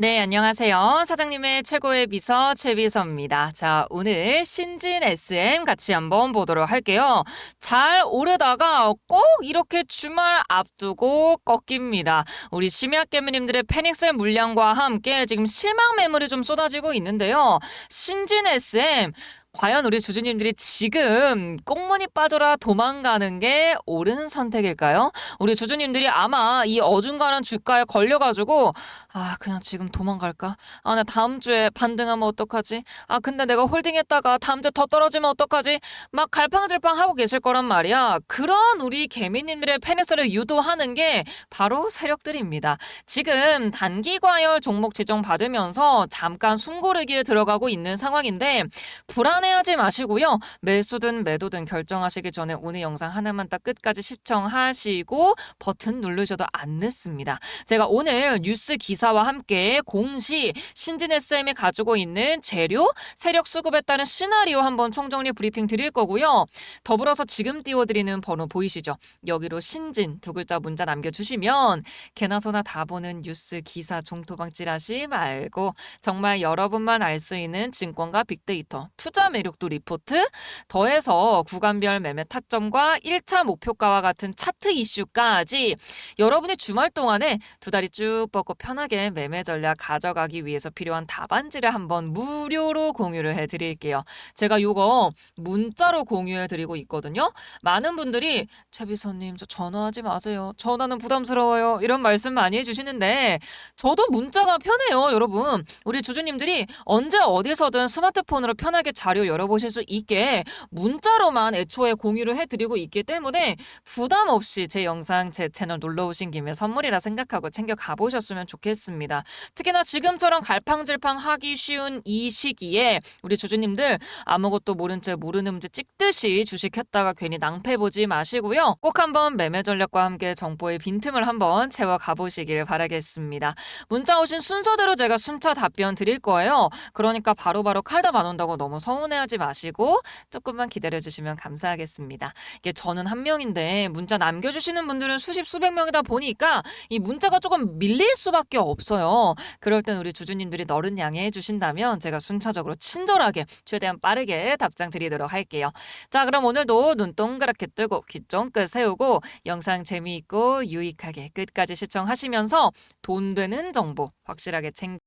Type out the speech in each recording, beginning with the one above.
네, 안녕하세요. 사장님의 최고의 비서 최비서입니다. 자, 오늘 신진 SM 같이 한번 보도록 할게요. 잘 오르다가 꼭 이렇게 주말 앞두고 꺾입니다. 우리 심야 깨미님들의 패닉셀 물량과 함께 지금 실망 매물이 좀 쏟아지고 있는데요. 신진 SM 과연 우리 주주님들이 지금 꽁무니 빠져라 도망가는 게 옳은 선택일까요? 우리 주주님들이 아마 이 어중간한 주가에 걸려가지고 아 그냥 지금 도망갈까? 아 나 다음 주에 반등하면 어떡하지? 아 근데 내가 홀딩했다가 다음 주에 더 떨어지면 어떡하지? 막 갈팡질팡 하고 계실 거란 말이야. 그런 우리 개미님들의 페닉스를 유도하는 게 바로 세력들입니다. 지금 단기 과열 종목 지정 받으면서 잠깐 숨고르기에 들어가고 있는 상황인데 불안해 하지 마시고요. 매수든 매도든 결정하시기 전에 오늘 영상 하나만 딱 끝까지 시청하시고 버튼 누르셔도 안 늦습니다. 제가 오늘 뉴스 기사와 함께 공시 신진 SM이 가지고 있는 재료, 세력 수급에 따른 시나리오 한번 총정리 브리핑 드릴 거고요. 더불어서 지금 띄워드리는 번호 보이시죠? 여기로 신진 두 글자 문자 남겨주시면 개나 소나 다 보는 뉴스 기사 종토방 찌라시 말고 정말 여러분만 알 수 있는 증권과 빅데이터, 투자 매력도 리포트, 더해서 구간별 매매 타점과 1차 목표가와 같은 차트 이슈까지 여러분이 주말 동안에 두 다리 쭉 뻗고 편하게 매매 전략 가져가기 위해서 필요한 답안지를 한번 무료로 공유를 해드릴게요. 제가 요거 문자로 공유해드리고 있거든요. 많은 분들이 최비서님 저 전화하지 마세요. 전화는 부담스러워요. 이런 말씀 많이 해주시는데 저도 문자가 편해요, 여러분. 우리 주주님들이 언제 어디서든 스마트폰으로 편하게 자료 열어보실 수 있게 문자로만 애초에 공유를 해드리고 있기 때문에 부담 없이 제 영상 제 채널 놀러 오신 김에 선물이라 생각하고 챙겨 가보셨으면 좋겠습니다. 특히나 지금처럼 갈팡질팡 하기 쉬운 이 시기에 우리 주주님들 아무것도 모른 채 모르는 문제 찍듯이 주식했다가 괜히 낭패 보지 마시고요. 꼭 한번 매매 전략과 함께 정보의 빈틈을 한번 채워 가보시길 바라겠습니다. 문자 오신 순서대로 제가 순차 답변 드릴 거예요. 그러니까 바로바로 칼답 안 온다고 너무 서운해 하지 마시고 조금만 기다려주시면 감사하겠습니다. 이게 저는 한 명인데 문자 남겨주시는 분들은 수십 수백 명이다 보니까 이 문자가 조금 밀릴 수밖에 없어요. 그럴 땐 우리 주주님들이 너른 양해해 주신다면 제가 순차적으로 친절하게 최대한 빠르게 답장 드리도록 할게요. 자 그럼 오늘도 눈 동그랗게 뜨고 귀 쫑긋 세우고 영상 재미있고 유익하게 끝까지 시청하시면서 돈 되는 정보 확실하게 챙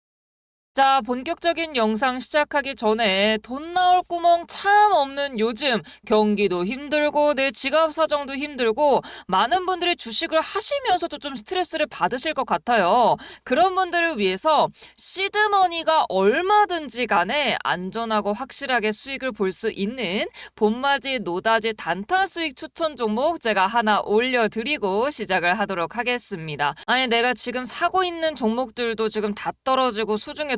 자, 본격적인 영상 시작하기 전에 돈 나올 구멍 참 없는 요즘 경기도 힘들고 내 지갑 사정도 힘들고 많은 분들이 주식을 하시면서도 좀 스트레스를 받으실 것 같아요. 그런 분들을 위해서 시드머니가 얼마든지 간에 안전하고 확실하게 수익을 볼 수 있는 봄맞이 노다지 단타 수익 추천 종목 제가 하나 올려드리고 시작을 하도록 하겠습니다. 아니 내가 지금 사고 있는 종목들도 지금 다 떨어지고 수중에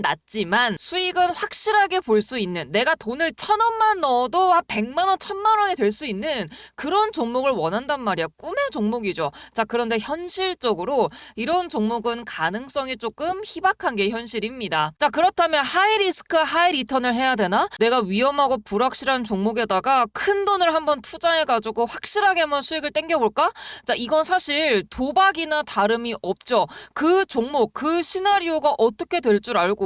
낮지만 수익은 확실하게 볼 수 있는 내가 돈을 천 원만 넣어도 한 백만 원, 천만 원이 될 수 있는 그런 종목을 원한단 말이야. 꿈의 종목이죠. 자, 그런데 현실적으로 이런 종목은 가능성이 조금 희박한 게 현실입니다. 자, 그렇다면 하이 리스크 하이 리턴을 해야 되나? 내가 위험하고 불확실한 종목에다가 큰 돈을 한번 투자해가지고 확실하게만 수익을 땡겨볼까? 자, 이건 사실 도박이나 다름이 없죠. 그 종목, 그 시나리오가 어떻게 될 줄 알고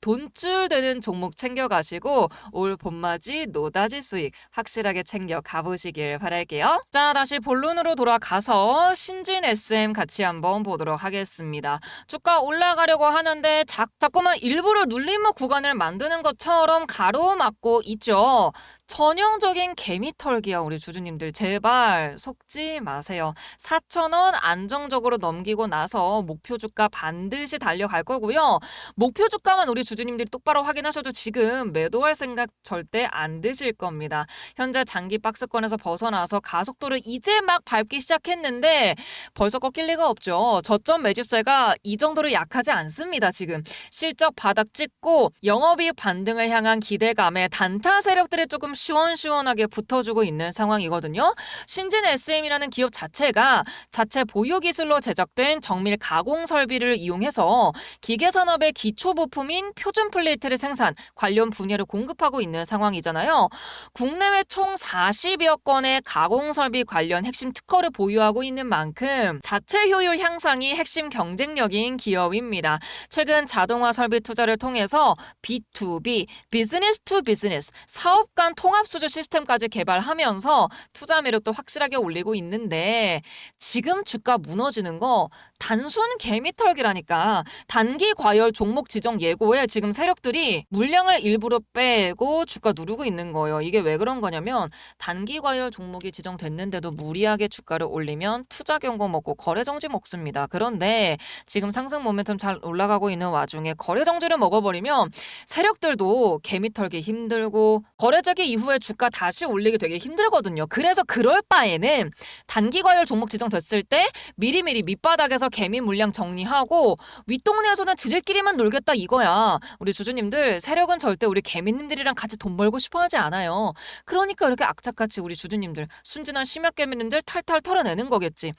돈줄 되는 종목 챙겨가시고 올 봄맞이 노다지 수익 확실하게 챙겨 가보시길 바랄게요. 자 다시 본론으로 돌아가서 신진 SM 같이 한번 보도록 하겠습니다. 주가 올라가려고 하는데 자, 자꾸만 일부러 눌림목 구간을 만드는 것처럼 가로막고 있죠. 전형적인 개미털기야 우리 주주님들 제발 속지 마세요. 4,000원 안정적으로 넘기고 나서 목표 주가 반드시 달려갈 거고요. 목표 주가만 우리 주주님들이 똑바로 확인하셔도 지금 매도할 생각 절대 안 드실 겁니다. 현재 장기 박스권에서 벗어나서 가속도를 이제 막 밟기 시작했는데 벌써 꺾일 리가 없죠. 저점 매집세가 이 정도로 약하지 않습니다. 지금 실적 바닥 찍고 영업이익 반등을 향한 기대감에 단타 세력들이 조금 시원시원하게 붙어주고 있는 상황이거든요. 신진 SM이라는 기업 자체가 자체 보유 기술로 제작된 정밀 가공 설비를 이용해서 기계 산업의 기초 부품인 표준 플레이트를 생산 관련 분야를 공급하고 있는 상황이잖아요. 국내외 총 40여 건의 가공 설비 관련 핵심 특허를 보유하고 있는 만큼 자체 효율 향상이 핵심 경쟁력인 기업입니다. 최근 자동화 설비 투자를 통해서 B2B, 비즈니스 투 비즈니스, 사업 간 통합 수주 시스템까지 개발하면서 투자 매력도 확실하게 올리고 있는데 지금 주가 무너지는 거 단순 개미털기라니까 단기 과열 종목 지정 예고에 지금 세력들이 물량을 일부러 빼고 주가 누르고 있는 거예요. 이게 왜 그런 거냐면 단기 과열 종목이 지정됐는데도 무리하게 주가를 올리면 투자 경고 먹고 거래 정지 먹습니다. 그런데 지금 상승 모멘텀 잘 올라가고 있는 와중에 거래 정지를 먹어버리면 세력들도 개미털기 힘들고 거래적이 이후에 주가 다시 올리기 되게 힘들거든요. 그래서 그럴 바에는 단기 과열 종목 지정됐을 때 미리미리 밑바닥에서 개미 물량 정리하고 윗동네에서는 지들끼리만 놀겠다 이거야. 우리 주주님들 세력은 절대 우리 개미님들이랑 같이 돈 벌고 싶어 하지 않아요. 그러니까 이렇게 악착같이 우리 주주님들 순진한 심야 개미님들 탈탈 털어내는 거겠지.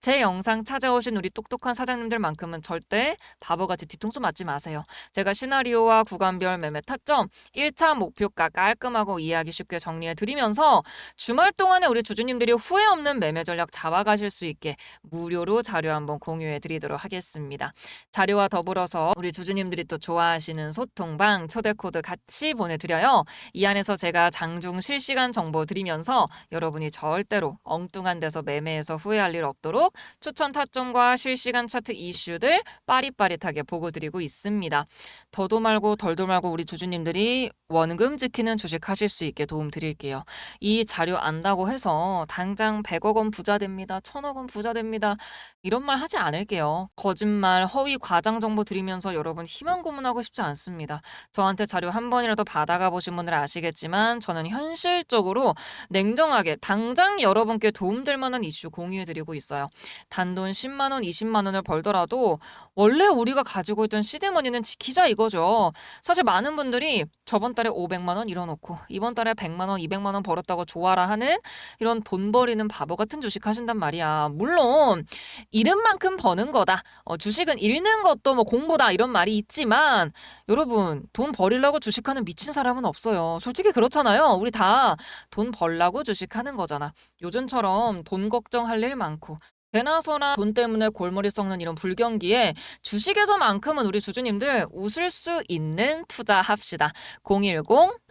제 영상 찾아오신 우리 똑똑한 사장님들만큼은 절대 바보같이 뒤통수 맞지 마세요. 제가 시나리오와 구간별 매매 타점 1차 목표가 깔끔하고 이해 하기 쉽게 정리해 드리면서 주말 동안에 우리 주주님들이 후회 없는 매매 전략 잡아가실 수 있게 무료로 자료 한번 공유해 드리도록 하겠습니다. 자료와 더불어서 우리 주주님들이 또 좋아하시는 소통방 초대 코드 같이 보내드려요. 이 안에서 제가 장중 실시간 정보 드리면서 여러분이 절대로 엉뚱한 데서 매매해서 후회할 일 없도록 추천 타점과 실시간 차트 이슈들 빠릿빠릿하게 보고 드리고 있습니다. 더도 말고 덜도 말고 우리 주주님들이 원금 지키는 주식 하실 수 있게 도움 드릴게요. 이 자료 안다고 해서 당장 100억 원 부자 됩니다. 1000억 원 부자 됩니다. 이런 말 하지 않을게요. 거짓말, 허위, 과장 정보 드리면서 여러분 희망 고문하고 싶지 않습니다. 저한테 자료 한 번이라도 받아가 보신 분들 아시겠지만 저는 현실적으로 냉정하게 당장 여러분께 도움될 만한 이슈 공유해 드리고 있어요. 단돈 10만 원, 20만 원을 벌더라도 원래 우리가 가지고 있던 시드머니는 지키자 이거죠. 사실 많은 분들이 저번 달에 500만 원 잃어놓고 이번 달에 100만 원, 200만 원 벌었다고 좋아라 하는 이런 돈 버리는 바보 같은 주식 하신단 말이야. 물론 잃은 만큼 버는 거다. 어, 주식은 잃는 것도 뭐 공부다 이런 말이 있지만 여러분 돈 버리려고 주식하는 미친 사람은 없어요. 솔직히 그렇잖아요. 우리 다 돈 벌라고 주식하는 거잖아. 요즘처럼 돈 걱정할 일 많고 대나서나 돈 때문에 골머리 썩는 이런 불경기에 주식에서만큼은 우리 주주님들 웃을 수 있는 투자합시다. 010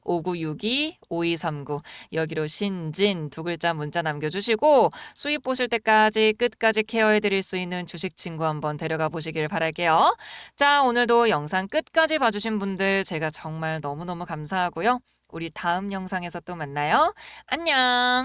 5962-5239 여기로 신진 두 글자 문자 남겨주시고 수입 보실 때까지 끝까지 케어해 드릴 수 있는 주식 친구 한번 데려가 보시길 바랄게요. 자 오늘도 영상 끝까지 봐주신 분들 제가 정말 너무너무 감사하고요. 우리 다음 영상에서 또 만나요. 안녕.